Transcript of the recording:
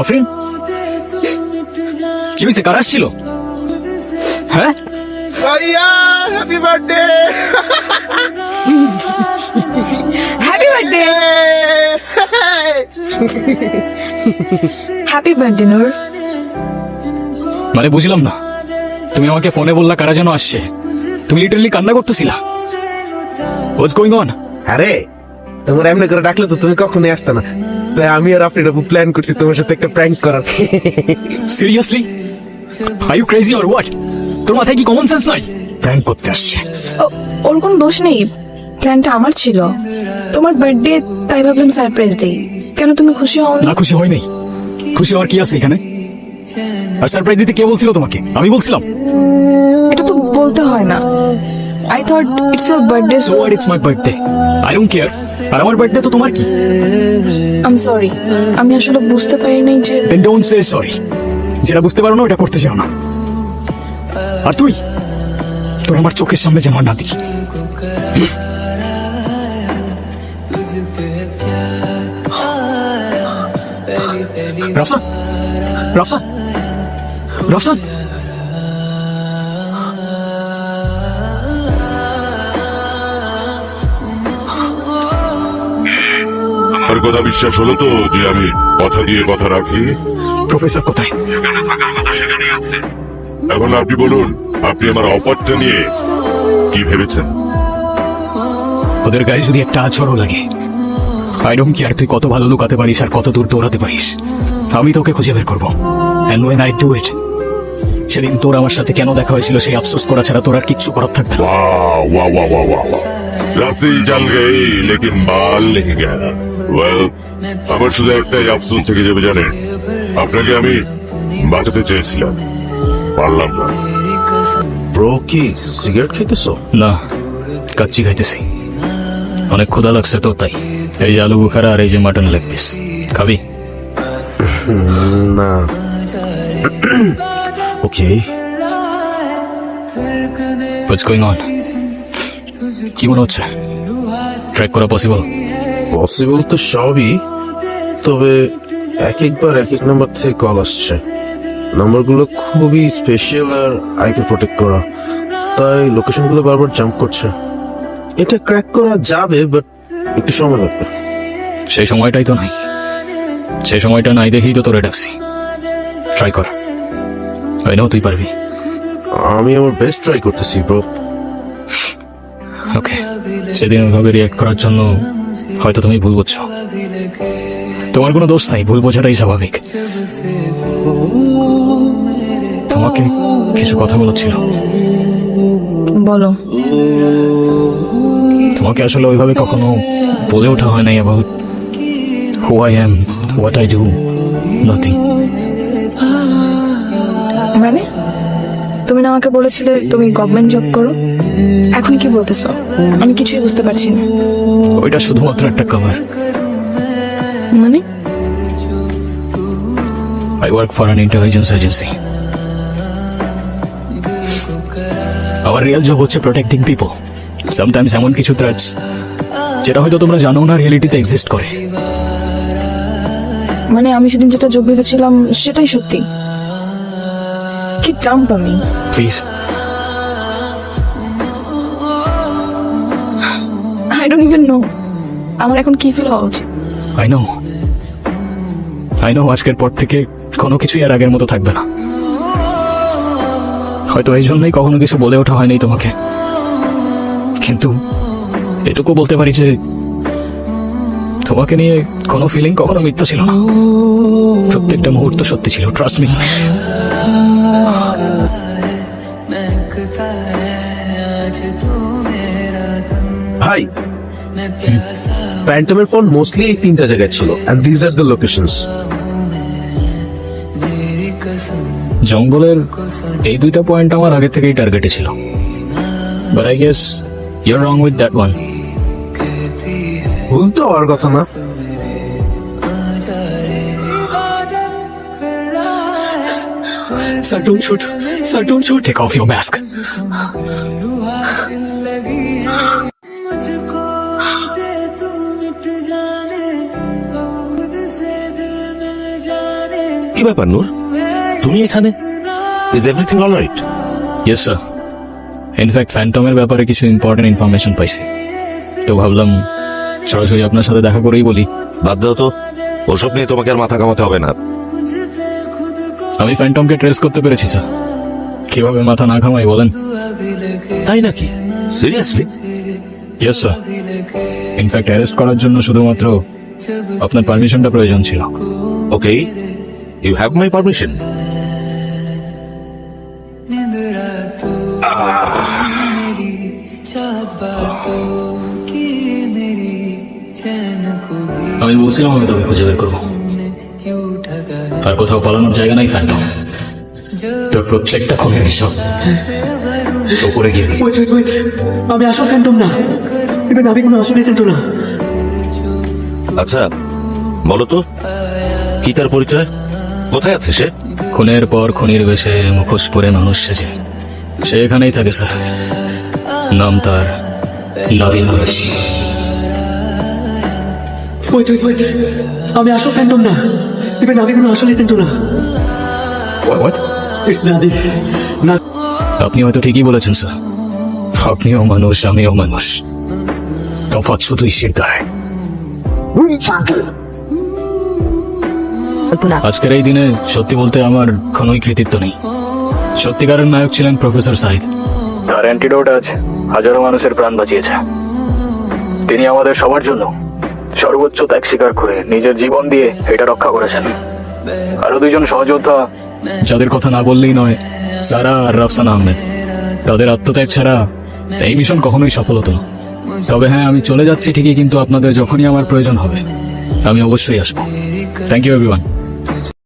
আফরিন কি হয়েছে? কার আসছিল? হ্যাঁ? ভাইয়া happy birthday happy birthday happy birthday Noor মানে বুঝলাম না। তুমি আমাকে ফোনে বললা কারা যেন আসছে। তুমি লিটারলি কান্না করতেছিলা। হোয়াটস গোয়িং অন আরে তোমার এমনি করে ডাকলে তো তুমি কখনোই আসতে না। তাই আমি আর আপনি এটা প্ল্যান করছি তোমার সাথে একটা প্র্যাঙ্ক করার। Seriously are you crazy or what তোর মাথায় কি কমন সেন্স নাই? প্র্যাঙ্ক করতে আসছে। ও- ওর কোনো দোষ নেই। প্ল্যানটা আমার ছিল। তোমার বার্থডে তাই ভাবলাম সারপ্রাইজ দেই। কেন তুমি খুশি হও না খুশি হয় নাই খুশি হওয়ার কি আছে এখানে? আর সারপ্রাইজ দিতে কে বলছিল তোমাকে? আমি বলছিলাম। এটা তো বলতে হয় না। I thought it's your birthday so what it's my birthday I don't care আর আমার বার্থডে তো তোমার কি? আম সরি আমি আসলে বুঝতে পারি নাই যে ডোন্ট সে সরি যেটা বুঝতে পারো না ওটা করতে চাও না। আর তুই? তোর আমার চোখের সামনে যেন না দেখি। রফসান? রফসান? রফসান? কথা বিশ্বাস হলো তো যে আমি কথা দিয়ে কথা রাখি? প্রফেসর কোথায়? এখন আপনি বলুন আপনি আমার অফারটা নিয়ে কি ভেবেছেন? ওদের গায়ে যদি একটা আচরও লাগে আই কি আর তুই কত ভালো লুকাতে পারিস আর কত দূর দৌড়াতে পারিস। আমি তোকে খুঁজে বের করব। And when I do it সেদিন তোর আমার সাথে কেন দেখা হয়েছিল সেই আফসোস করা ছাড়া তোর আর কিচ্ছু করার থাকবে না। ওয়া ওয়া ওয়া ওয়া ওয়া রাসি জাল গেই লেকিন বাল নেহি গয়া ওয়েল আমার শুধু একটাই আফসোস থেকে যাবে জানেন? আপনাকে আমি বাঁচাতে চেয়েছিলাম। পারলাম না। ব্রো কি সিগারেট খেতেছো না কাচ্চি খাইতেছি। অনেক ক্ষুধা লাগছে তো তাই। এই যে আলু বুখারা আর এই যে মাটন লেগ পিস। খাবি? না। ওকে। হোয়াটস গোয়িং অন কি মনে হচ্ছে? ট্র্যাক করা পসিবল পসিবল তো সবই তবে এক একবার এক এক নাম্বার থেকে কল আসছে। নাম্বারগুলো খুবই স্পেশাল আর আইকে প্রোটেক্ট করা। তাই লোকেশনগুলো বারবার জাম্প করছে। এটা ক্র্যাক করা যাবে বাট একটু সময় লাগবে। সেই সময়টাই তো নাই। সেই সময়টা নাই দেখেই তো তোরে ডাকছি। ট্রাই কর। আই নো তুই পারবি। আমি আমার বেস্ট ট্রাই করতেছি ব্রো ওকে সেদিন ওইভাবে রিয়াক্ট করার জন্য হয়তো তুমি ভুল বুঝছ। তোমার কোনো দোষ নাই ভুল বোঝাটাই স্বাভাবিক। তোমাকে কিছু কথা বলার ছিল বলো। তোমাকে আসলে ওইভাবে কখনো বলে ওঠা হয় নাই about who I am what I do nothing মানে? তুমি না আমাকে বলেছিলে তুমি গভর্নমেন্ট জব করো? এখন কি বলতেছো? আমি কিছুই বুঝতে পারছি না। ওইটা শুধুমাত্র একটা কভার মানে? I work for an intelligence agency আমার রিয়েল জব হচ্ছে প্রোটেক্টিং পিপল সামটাইমস এমন কিছু থ্রেটস যেটা হয়তো তোমরা জানো না রিয়েলিটিতে এক্সিস্ট করে। মানে আমি সেদিন যেটা যোগ ভেবেছিলাম সেটাই সত্যি। কি জাম্প আমি? Please I don't even know আমার এখন কি ফিল হওয়া উচিত? আই নো আই নো আজকের পর থেকে কোনো কিছুই আর আগের মতো থাকবে না। হয়তো এই জন্যই কখনো কিছু বলে ওঠা হয়নি তোমাকে। কিন্তু এটুকু বলতে পারি যে তোমাকে নিয়ে কোনো ফিলিং কখনো মিথ্যা ছিল না। প্রত্যেকটা মুহূর্ত সত্যি ছিল ট্রাস্ট মি ভাই প্যান্টমের ফোন মোস্টলি এই তিনটা জায়গায় ছিল and these are the locations জঙ্গলের এই দুইটা পয়েন্ট আমার আগে থেকেই টার্গেটে ছিল but I guess you're wrong with that one ভুল তো হওয়ার কথা না Sir, don't shoot. Sir, don't shoot. Take off your mask. কি ব্যাপার নূর? তুমি এখানে? Is everything all right yes sir in fact ফ্যান্টমের ব্যাপারে কিছু ইম্পর্টেন্ট ইনফরমেশন পাইছি। তো ভাবলাম সরাসরি আপনার সাথে দেখা করেই বলি। বাদ দাও তো। ওসব নিয়ে তোমাকে আর মাথা কামাতে হবে না। আমি ফ্যান্টমকে ট্রেস করতে পেরেছি স্যার কীভাবে মাথা না ঘামাই বলেন। তাই নাকি? Seriously yes sir in fact arrest করার জন্য শুধুমাত্র আপনার পারমিশনটা প্রয়োজন ছিল। Okay you have my permission আমি বলছিলাম আমি তোকে খুঁজে বের করব। আর কোথাও পালানোর জায়গা নাই ফ্যান্টম তোর প্রত্যেকটা খুনের হিসাব উপরে গিয়ে আমি আসল ফ্যান্টম না। ইভেন আমি কোনো আসল এজেন্টও না। আচ্ছা বলো তো কি তার পরিচয়? কোথায় আছে সে? খুনের পর খুনির বেশে মুখোশ পরে মানুষ সেজে। সে এখানেই থাকে স্যার। নাম তার Nadeem Qureshi wait wait wait আমি আসল ফ্যান্টম না। ইভেন আমি কোনো আসল এজেন্টও না ইটস নাদি না আপনি হয়তো ঠিকই বলেছেন স্যার। আপনিও মানুষ আমিও মানুষ। তফাৎ শুধুই সেটাই। আজকের এই দিনে সত্যি বলতে আমার কোনোই কৃতিত্ব নেই। সত্যিকারের নায়ক ছিলেন প্রফেসর সাইদ তার অ্যান্টিডোট আজ হাজারো মানুষের প্রাণ বাঁচিয়েছে। তিনি আমাদের সবার জন্য সর্বোচ্চ ত্যাগ স্বীকার করে নিজের জীবন দিয়ে এটা রক্ষা করেছেন। আরও দুইজন সহযোদ্ধা যাদের কথা না বললেই নয় সারা আর রাফসান আহমেদ। তাদের আত্মত্যাগ ছাড়া এই মিশন কখনোই সফল হতো না। তবে হ্যাঁ আমি চলে যাচ্ছি ঠিকই কিন্তু আপনাদের যখনই আমার প্রয়োজন হবে আমি অবশ্যই আসব। Thank you everyone